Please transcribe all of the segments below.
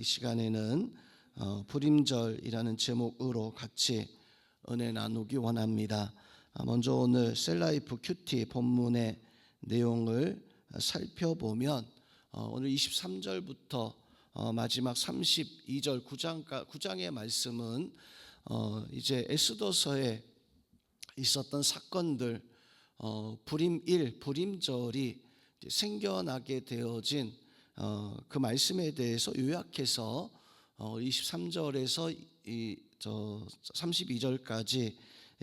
이 시간에는 어, 불임절이라는 제목으로 같이 은혜 나누기 원합니다. 아, 먼저 오늘 셀라이프 큐티 본문의 내용을 살펴보면 어, 오늘 23절부터 어, 마지막 32절 9장 9장의 말씀은 어, 이제 에스더서에 있었던 사건들 어, 불임 1, 불임절이 생겨나게 되어진 어, 그 말씀에 대해서 요약해서 어, 23절에서 이 저 32절까지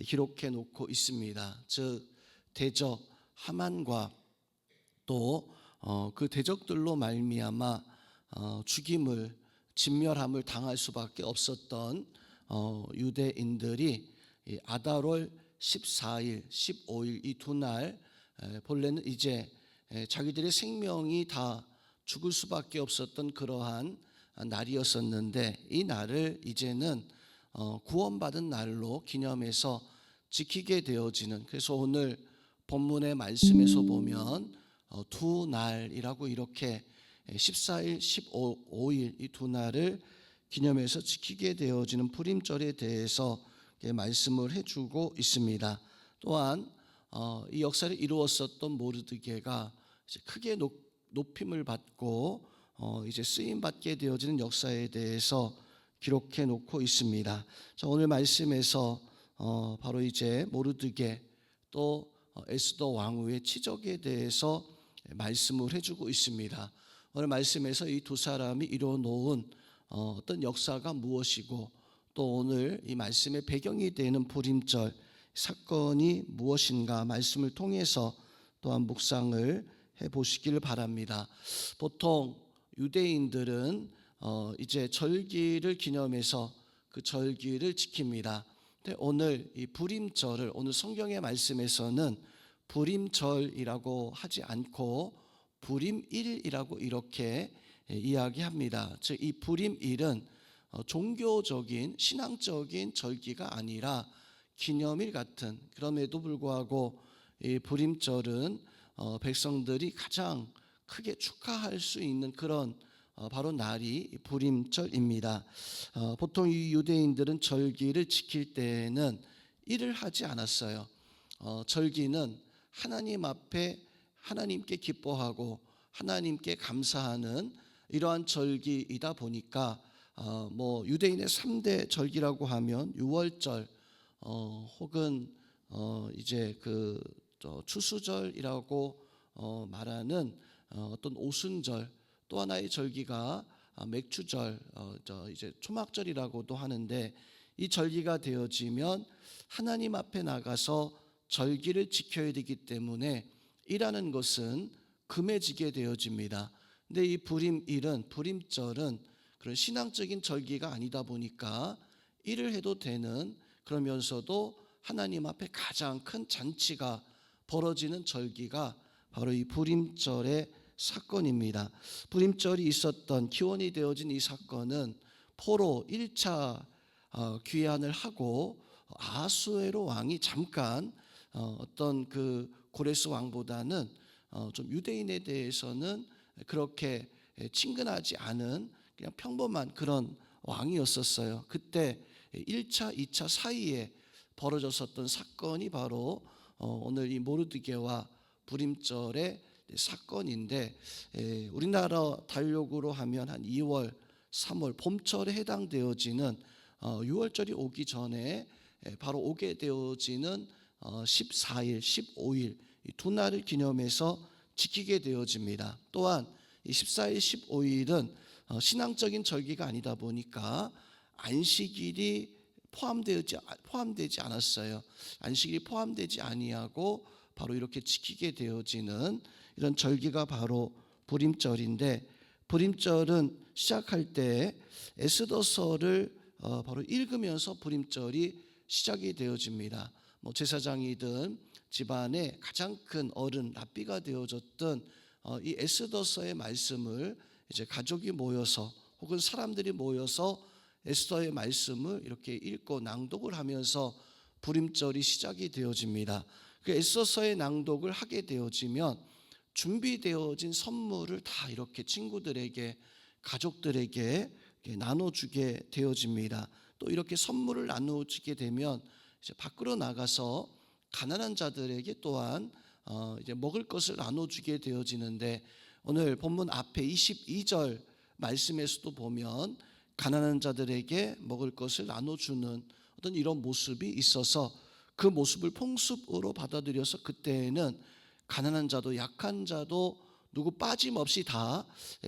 기록해 놓고 있습니다. 즉 대적 하만과 또 어, 그 대적들로 말미암아 어, 죽임을 진멸함을 당할 수밖에 없었던 어, 유대인들이 이 아달월 14일, 15일 이 두 날 본래는 이제 에, 자기들의 생명이 다 죽을 수밖에 없었던 그러한 날이었었는데 이 날을 이제는 어, 구원받은 날로 기념해서 지키게 되어지는 그래서 오늘 본문의 말씀에서 보면 어, 두 날이라고 이렇게 14일, 15일 이 두 날을 기념해서 지키게 되어지는 불임절에 대해서 말씀을 해주고 있습니다. 또한 어, 이 역사를 이루었었던 모르드게가 크게 높 임을 받고 어, 이제 쓰임 받게 되어지는 역사에 대해서 기록해 놓고 있습니다. 자, 오늘 말씀에서 어, 바로 이제 모르드게 또 에스더 왕후의 치적에 대해서 말씀을 해주고 있습니다. 오늘 말씀에서 이 두 사람이 이뤄놓은 어 떤 역사가 무엇이고 또 오늘 이 말씀의 배경이 되는 불임절 사건이 무엇인가 말씀을 통해서 또한 묵상을 해 보시기를 바랍니다. 보통 유대인들은 어 이제 절기를 기념해서 그 절기를 지킵니다. 근데 오늘 이 불임절을 오늘 성경의 말씀에서는 불임절이라고 하지 않고 불임일이라고 이렇게 이야기합니다. 즉 이 불임일은 어, 종교적인 신앙적인 절기가 아니라 기념일 같은 그럼에도 불구하고 이 불임절은 어, 백성들이 가장 크게 축하할 수 있는 그런 어, 바로 날이 불임절입니다. 보통 이 유대인들은 절기를 지킬 때에는 일을 하지 않았어요. 절기는 하나님 앞에 하나님께 기뻐하고 하나님께 감사하는 이러한 절기이다 보니까 어, 뭐 유대인의 3대 절기라고 하면 유월절 어, 혹은 어, 이제 그 추수절이라고 어, 말하는 어, 어떤 오순절 또 하나의 절기가 아, 맥주절 어, 저 이제 초막절이라고도 하는데 이 절기가 되어지면 하나님 앞에 나가서 절기를 지켜야 되기 때문에 일하는 것은 금해지게 되어집니다. 근데 이 불임일은 불임절은 그런 신앙적인 절기가 아니다 보니까 일을 해도 되는 그러면서도 하나님 앞에 가장 큰 잔치가 벌어지는 절기가 바로 이 불임절의 사건입니다. 불임절이 있었던 기원이 되어진 이 사건은 포로 1차 어, 귀환을 하고 아수에로 왕이 잠깐 어, 어떤 그 고레스 왕보다는 어, 좀 유대인에 대해서는 그렇게 친근하지 않은 그냥 평범한 그런 왕이었었어요. 그때 1차, 2차 사이에 벌어졌었던 사건이 바로 어, 오늘 이 모르드게와 불임절의 사건인데 우리나라 달력으로 하면 한 2월, 3월 봄철에 해당되어지는 6월절이 어, 오기 전에 바로 오게 되어지는 14일, 15일 두 날을 기념해서 지키게 되어집니다. 또한 14일, 15일은 어, 신앙적인 절기가 아니다 보니까 안식일이 포함되지 포함되지 않았어요. 안식일이 포함되지 아니하고 바로 이렇게 지키게 되어지는 이런 절기가 바로 불임절인데 불임절은 시작할 때 에스더서를 어, 바로 읽으면서 불임절이 시작이 되어집니다. 뭐 제사장이든 집안의 가장 큰 어른 랍비가 되어졌던 어, 이 에스더서의 말씀을 이제 가족이 모여서 혹은 사람들이 모여서 에스더의 말씀을 이렇게 읽고 낭독을 하면서 불임절이 시작이 되어집니다. 그 에스더서의 낭독을 하게 되어지면 준비되어진 선물을 다 이렇게 친구들에게 가족들에게 나눠주게 되어집니다. 또 이렇게 선물을 나눠주게 되면 이제 밖으로 나가서 가난한 자들에게 또한 어 이제 먹을 것을 나눠주게 되어지는데 오늘 본문 앞에 22절 말씀에서도 보면 가난한 자들에게 먹을 것을 나눠주는 어떤 이런 모습이 있어서 그 모습을 풍습으로 받아들여서 그때에는 가난한 자도 약한 자도 누구 빠짐없이 다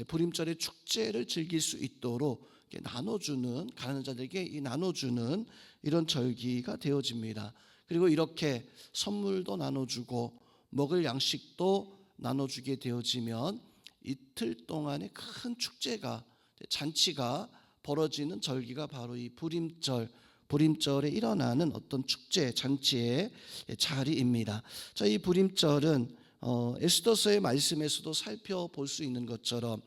불임절의 축제를 즐길 수 있도록 나눠주는 가난한 자들에게 이 나눠주는 이런 절기가 되어집니다. 그리고 이렇게 선물도 나눠주고 먹을 양식도 나눠주게 되어지면 이틀 동안의 큰 축제가 잔치가 벌어지는 절기가 바로 이 불임절 불임절에 일어나는 어떤 축제 잔치의 자리입니다. 자, 이 불임절은 어, 에스더서의 말씀에서도 살펴볼 수 있는 것처럼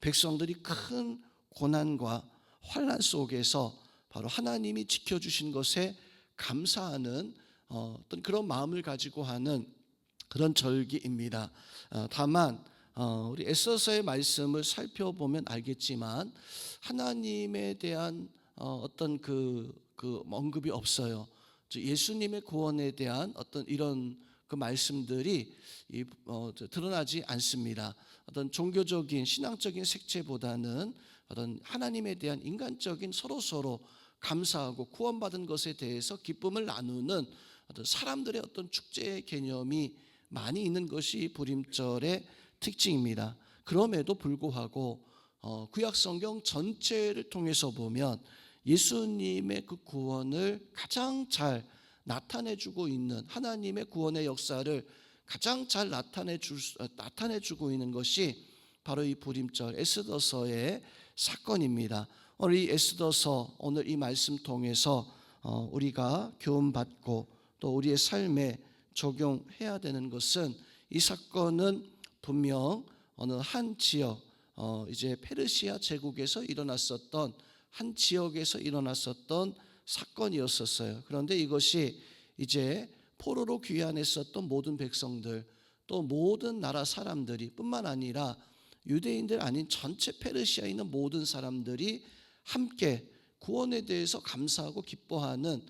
백성들이 큰 고난과 환란 속에서 바로 하나님이 지켜주신 것에 감사하는 어, 어떤 그런 마음을 가지고 하는 그런 절기입니다. 어, 다만 어, 우리 에스더서의 말씀을 살펴보면 알겠지만 하나님에 대한 어, 어떤 그, 그 언급이 없어요. 예수님의 구원에 대한 어떤 이런 그 말씀들이 이, 어, 드러나지 않습니다. 어떤 종교적인 신앙적인 색채보다는 어떤 하나님에 대한 인간적인 서로 서로 감사하고 구원받은 것에 대해서 기쁨을 나누는 어떤 사람들의 어떤 축제의 개념이 많이 있는 것이 불임절의 특징입니다. 그럼에도 불구하고 어, 구약 성경 전체를 통해서 보면 예수님의 그 구원을 가장 잘 나타내주고 있는 하나님의 구원의 역사를 가장 잘 나타내 줄 나타내 주고 있는 것이 바로 이 불임절 에스더서의 사건입니다. 오늘 이 에스더서 오늘 이 말씀 통해서 어, 우리가 교훈 받고 또 우리의 삶에 적용해야 되는 것은 이 사건은 분명 어느 한 지역 어, 이제 페르시아 제국에서 일어났었던 한 지역에서 일어났었던 사건이었었어요. 그런데 이것이 이제 포로로 귀환했었던 모든 백성들 또 모든 나라 사람들이 뿐만 아니라 유대인들 아닌 전체 페르시아에 있는 모든 사람들이 함께 구원에 대해서 감사하고 기뻐하는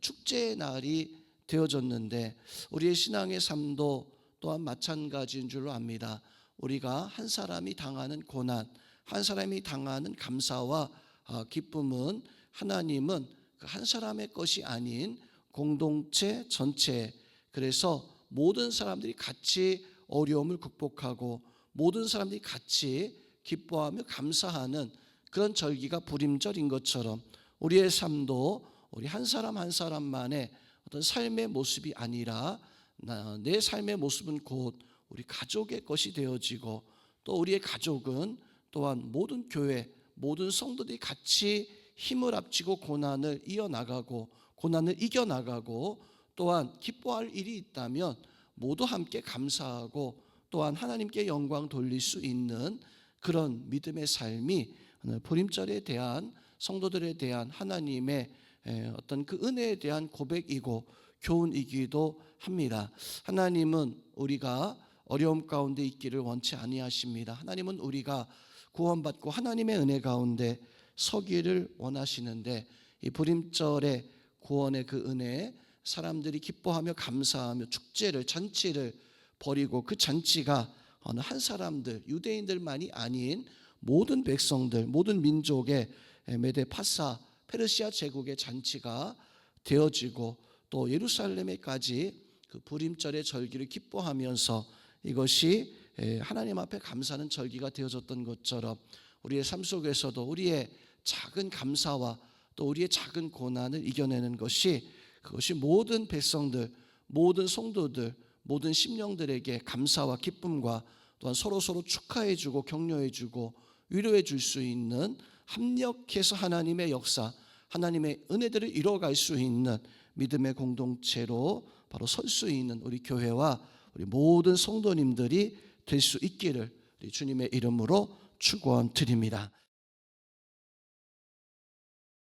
축제의 날이 되어졌는데 우리의 신앙의 삶도 또한 마찬가지인 줄로 압니다. 우리가 한 사람이 당하는 고난, 한 사람이 당하는 감사와 어, 기쁨은 하나님은 그한 사람의 것이 아닌 공동체 전체 그래서 모든 사람들이 같이 어려움을 극복하고 모든 사람들이 같이 기뻐하며 감사하는 그런 절기가 불임절인 것처럼 우리의 삶도 우리 한 사람 한 사람만의 어떤 삶의 모습이 아니라 내 삶의 모습은 곧 우리 가족의 것이 되어지고 또 우리의 가족은 또한 모든 교회 모든 성도들이 같이 힘을 합치고 고난을 이어나가고 고난을 이겨나가고 또한 기뻐할 일이 있다면 모두 함께 감사하고 또한 하나님께 영광 돌릴 수 있는 그런 믿음의 삶이 보림절에 대한 성도들에 대한 하나님의 어떤 그 은혜에 대한 고백이고 교훈이기도 합니다. 하나님은 우리가 어려움 가운데 있기를 원치 아니하십니다. 하나님은 우리가 구원받고 하나님의 은혜 가운데 서기를 원하시는데 이 불임절의 구원의 그 은혜에 사람들이 기뻐하며 감사하며 축제를 잔치를 벌이고 그 잔치가 어느 한 사람들 유대인들만이 아닌 모든 백성들 모든 민족의 메데 파사 페르시아 제국의 잔치가 되어지고 또 예루살렘에까지 그 불임절의 절기를 기뻐하면서 이것이 하나님 앞에 감사하는 절기가 되어졌던 것처럼 우리의 삶 속에서도 우리의 작은 감사와 또 우리의 작은 고난을 이겨내는 것이 그것이 모든 백성들, 모든 성도들, 모든 심령들에게 감사와 기쁨과 또한 서로 서로 축하해주고 격려해주고 위로해줄 수 있는 합력해서 하나님의 역사, 하나님의 은혜들을 이뤄갈 수 있는 믿음의 공동체로 바로 설 수 있는 우리 교회와 우리 모든 성도님들이 될 수 있기를 주님의 이름으로 축원드립니다.